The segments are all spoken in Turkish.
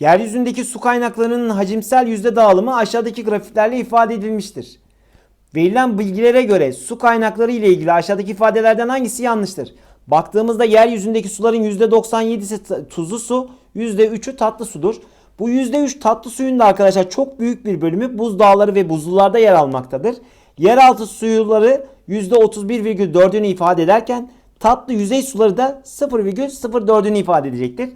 Yeryüzündeki su kaynaklarının hacimsel yüzde dağılımı aşağıdaki grafiklerle ifade edilmiştir. Verilen bilgilere göre su kaynakları ile ilgili aşağıdaki ifadelerden hangisi yanlıştır? Baktığımızda yeryüzündeki suların %97'si t- tuzlu su, %3'ü tatlı sudur. Bu %3 tatlı suyun da arkadaşlar çok büyük bir bölümü buzdağları ve buzullarda yer almaktadır. Yeraltı suları %31,4'ünü ifade ederken tatlı yüzey suları da 0,04'ünü ifade edecektir.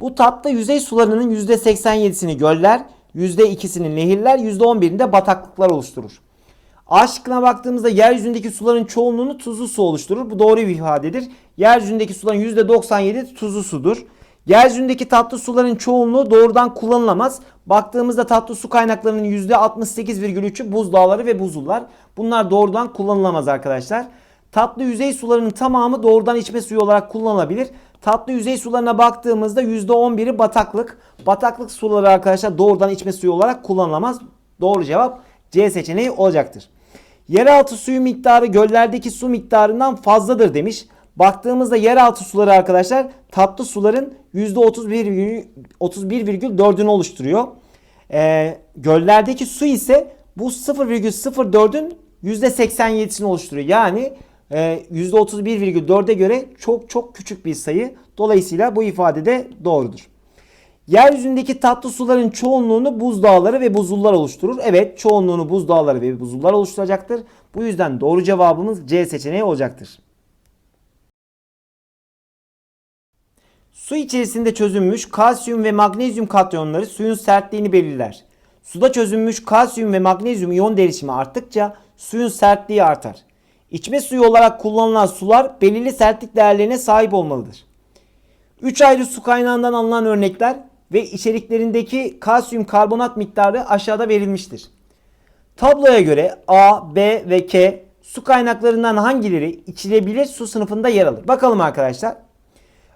Bu tatlı yüzey sularının %87'sini göller, %2'sini nehirler, %11'ini de bataklıklar oluşturur. A şıkkına baktığımızda yeryüzündeki suların çoğunluğunu tuzlu su oluşturur. Bu doğru bir ifadedir. Yeryüzündeki suların %97 tuzlu sudur. Yeryüzündeki tatlı suların çoğunluğu doğrudan kullanılamaz. Baktığımızda tatlı su kaynaklarının %68,3'ü buzdağları ve buzullar. Bunlar doğrudan kullanılamaz arkadaşlar. Tatlı yüzey sularının tamamı doğrudan içme suyu olarak kullanılabilir. Tatlı yüzey sularına baktığımızda %11'i bataklık. Bataklık suları arkadaşlar doğrudan içme suyu olarak kullanılamaz. Doğru cevap C seçeneği olacaktır. Yeraltı suyu miktarı göllerdeki su miktarından fazladır demiş. Baktığımızda yeraltı suları arkadaşlar tatlı suların %31,- %31,4'ünü oluşturuyor. Ee, göllerdeki su ise bu 0,04'ün %87'sini oluşturuyor. Yani e, %31,4'e göre çok çok küçük bir sayı. Dolayısıyla bu ifade de doğrudur. Yeryüzündeki tatlı suların çoğunluğunu buzdağları ve buzullar oluşturur. Evet çoğunluğunu buzdağları ve buzullar oluşturacaktır. Bu yüzden doğru cevabımız C seçeneği olacaktır. Su içerisinde çözünmüş kalsiyum ve magnezyum katyonları suyun sertliğini belirler. Suda çözünmüş kalsiyum ve magnezyum iyon derişimi arttıkça suyun sertliği artar. İçme suyu olarak kullanılan sular belirli sertlik değerlerine sahip olmalıdır. 3 ayrı su kaynağından alınan örnekler ve içeriklerindeki kalsiyum karbonat miktarı aşağıda verilmiştir. Tabloya göre A, B ve K su kaynaklarından hangileri içilebilir su sınıfında yer alır? Bakalım arkadaşlar.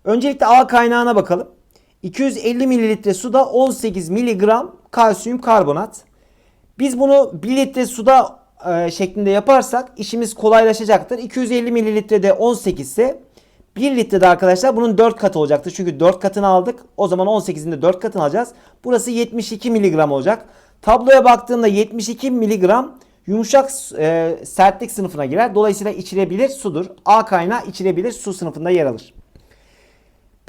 Öncelikle A kaynağına bakalım. 250 mililitre suda 18 miligram kalsiyum karbonat. Biz bunu 1 litre suda e, şeklinde yaparsak işimiz kolaylaşacaktır. 250 mililitrede 18 ise 1 litrede arkadaşlar bunun 4 katı olacaktır. Çünkü 4 katını aldık. O zaman 18'in de 4 katını alacağız. Burası 72 miligram olacak. Tabloya baktığımda 72 miligram yumuşak e, sertlik sınıfına girer. Dolayısıyla içilebilir sudur. A kaynağı içilebilir su sınıfında yer alır.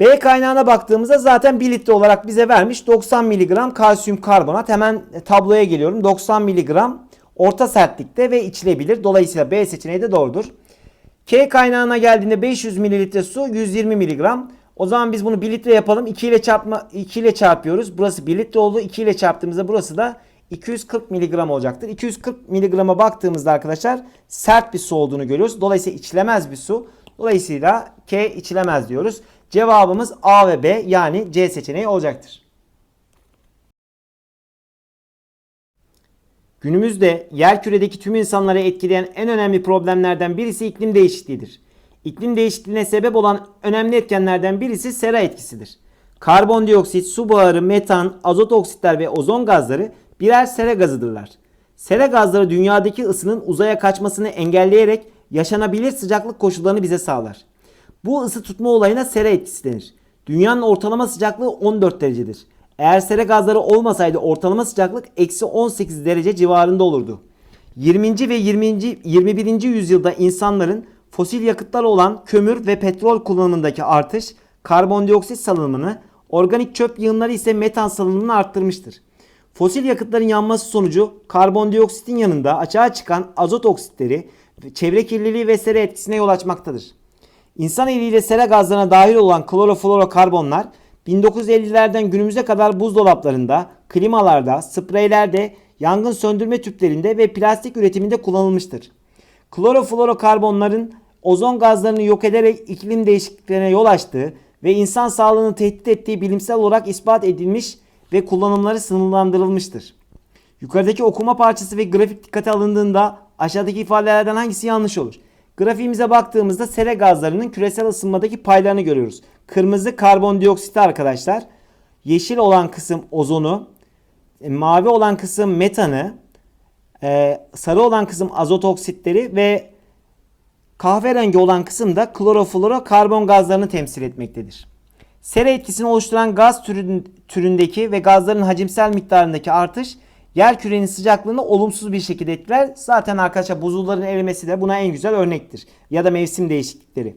B kaynağına baktığımızda zaten 1 litre olarak bize vermiş 90 mg kalsiyum karbonat. Hemen tabloya geliyorum. 90 mg orta sertlikte ve içilebilir. Dolayısıyla B seçeneği de doğrudur. K kaynağına geldiğinde 500 ml su 120 mg. O zaman biz bunu 1 litre yapalım. 2 ile çarpma 2 ile çarpıyoruz. Burası 1 litre oldu. 2 ile çarptığımızda burası da 240 mg olacaktır. 240 mg'a baktığımızda arkadaşlar sert bir su olduğunu görüyoruz. Dolayısıyla içilemez bir su. Dolayısıyla K içilemez diyoruz. Cevabımız A ve B yani C seçeneği olacaktır. Günümüzde yerküredeki tüm insanları etkileyen en önemli problemlerden birisi iklim değişikliğidir. İklim değişikliğine sebep olan önemli etkenlerden birisi sera etkisidir. Karbondioksit, su buharı, metan, azot oksitler ve ozon gazları birer sera gazıdırlar. Sera gazları dünyadaki ısının uzaya kaçmasını engelleyerek yaşanabilir sıcaklık koşullarını bize sağlar. Bu ısı tutma olayına sera etkisi denir. Dünyanın ortalama sıcaklığı 14 derecedir. Eğer sera gazları olmasaydı ortalama sıcaklık eksi 18 derece civarında olurdu. 20. ve 20. 21. yüzyılda insanların fosil yakıtlar olan kömür ve petrol kullanımındaki artış karbondioksit salınımını, organik çöp yığınları ise metan salınımını arttırmıştır. Fosil yakıtların yanması sonucu karbondioksitin yanında açığa çıkan azot oksitleri çevre kirliliği ve sera etkisine yol açmaktadır. İnsan eliyle sera gazlarına dahil olan kloroflorokarbonlar 1950'lerden günümüze kadar buzdolaplarında, klimalarda, spreylerde, yangın söndürme tüplerinde ve plastik üretiminde kullanılmıştır. Kloroflorokarbonların ozon gazlarını yok ederek iklim değişikliklerine yol açtığı ve insan sağlığını tehdit ettiği bilimsel olarak ispat edilmiş ve kullanımları sınırlandırılmıştır. Yukarıdaki okuma parçası ve grafik dikkate alındığında aşağıdaki ifadelerden hangisi yanlış olur? Grafiğimize baktığımızda sera gazlarının küresel ısınmadaki paylarını görüyoruz. Kırmızı karbondioksit arkadaşlar. Yeşil olan kısım ozonu. e, Mavi olan kısım metanı. e, Sarı olan kısım azot oksitleri ve kahverengi olan kısım da kloroflorokarbon gazlarını temsil etmektedir. Sera etkisini oluşturan gaz türün- türündeki ve gazların hacimsel miktarındaki artış yer kürenin sıcaklığını olumsuz bir şekilde etkiler. Zaten arkadaşlar buzulların erimesi de buna en güzel örnektir. Ya da mevsim değişiklikleri.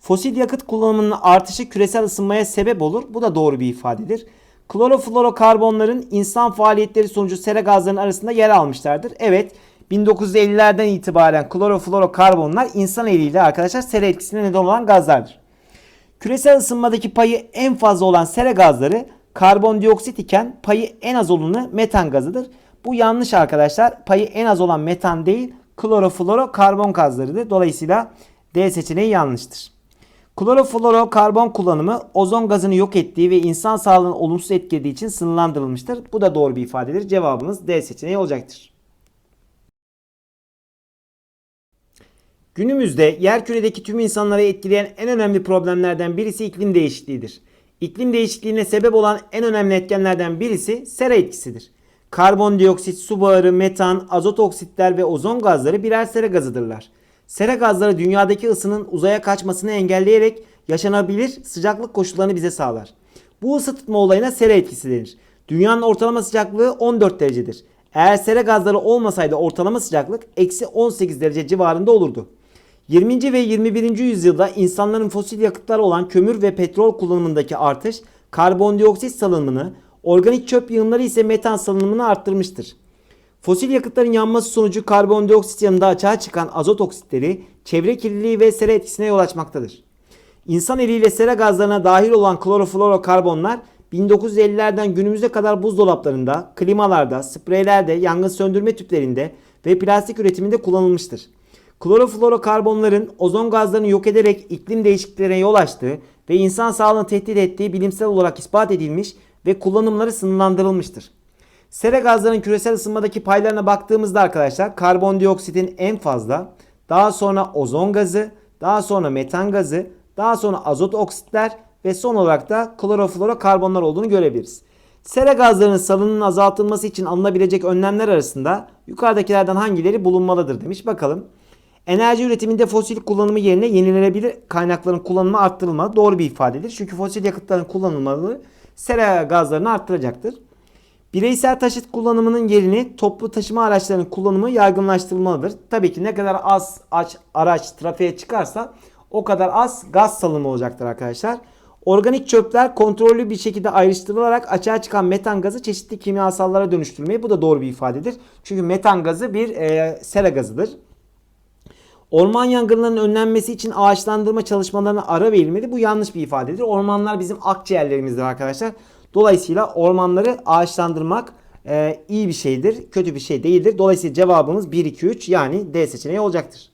Fosil yakıt kullanımının artışı küresel ısınmaya sebep olur. Bu da doğru bir ifadedir. Kloroflorokarbonların insan faaliyetleri sonucu sera gazlarının arasında yer almışlardır. Evet 1950'lerden itibaren kloroflorokarbonlar insan eliyle arkadaşlar sera etkisine neden olan gazlardır. Küresel ısınmadaki payı en fazla olan sera gazları karbondioksit iken payı en az olanı metan gazıdır. Bu yanlış arkadaşlar. Payı en az olan metan değil kloroflorokarbon gazlarıdır. Dolayısıyla D seçeneği yanlıştır. Kloroflorokarbon kullanımı ozon gazını yok ettiği ve insan sağlığını olumsuz etkilediği için sınırlandırılmıştır. Bu da doğru bir ifadedir. Cevabımız D seçeneği olacaktır. Günümüzde yerküredeki tüm insanları etkileyen en önemli problemlerden birisi iklim değişikliğidir. İklim değişikliğine sebep olan en önemli etkenlerden birisi sera etkisidir. Karbondioksit, su buharı, metan, azot oksitler ve ozon gazları birer sera gazıdırlar. Sera gazları dünyadaki ısının uzaya kaçmasını engelleyerek yaşanabilir sıcaklık koşullarını bize sağlar. Bu ısı tutma olayına sera etkisi denir. Dünyanın ortalama sıcaklığı 14 derecedir. Eğer sera gazları olmasaydı ortalama sıcaklık eksi 18 derece civarında olurdu. 20. ve 21. yüzyılda insanların fosil yakıtlar olan kömür ve petrol kullanımındaki artış karbondioksit salınımını, organik çöp yığınları ise metan salınımını arttırmıştır. Fosil yakıtların yanması sonucu karbondioksit yanında açığa çıkan azot oksitleri çevre kirliliği ve sera etkisine yol açmaktadır. İnsan eliyle sera gazlarına dahil olan kloroflorokarbonlar 1950'lerden günümüze kadar buzdolaplarında, klimalarda, spreylerde, yangın söndürme tüplerinde ve plastik üretiminde kullanılmıştır. Kloroflorokarbonların ozon gazlarını yok ederek iklim değişikliklerine yol açtığı ve insan sağlığını tehdit ettiği bilimsel olarak ispat edilmiş ve kullanımları sınırlandırılmıştır. Sera gazlarının küresel ısınmadaki paylarına baktığımızda arkadaşlar karbondioksitin en fazla, daha sonra ozon gazı, daha sonra metan gazı, daha sonra azot oksitler ve son olarak da kloroflorokarbonlar olduğunu görebiliriz. Sera gazlarının salınımının azaltılması için alınabilecek önlemler arasında yukarıdakilerden hangileri bulunmalıdır demiş. Bakalım. Enerji üretiminde fosil kullanımı yerine yenilenebilir kaynakların kullanımı arttırılmalı. Doğru bir ifadedir. Çünkü fosil yakıtların kullanılmalı sera gazlarını arttıracaktır. Bireysel taşıt kullanımının yerini toplu taşıma araçlarının kullanımı yaygınlaştırılmalıdır. Tabii ki ne kadar az aç, araç trafiğe çıkarsa o kadar az gaz salımı olacaktır arkadaşlar. Organik çöpler kontrollü bir şekilde ayrıştırılarak açığa çıkan metan gazı çeşitli kimyasallara dönüştürmeyi. Bu da doğru bir ifadedir. Çünkü metan gazı bir e, sera gazıdır. Orman yangınlarının önlenmesi için ağaçlandırma çalışmalarına ara verilmeli. Bu yanlış bir ifadedir. Ormanlar bizim akciğerlerimizdir arkadaşlar. Dolayısıyla ormanları ağaçlandırmak e, iyi bir şeydir. Kötü bir şey değildir. Dolayısıyla cevabımız 1, 2, 3 yani D seçeneği olacaktır.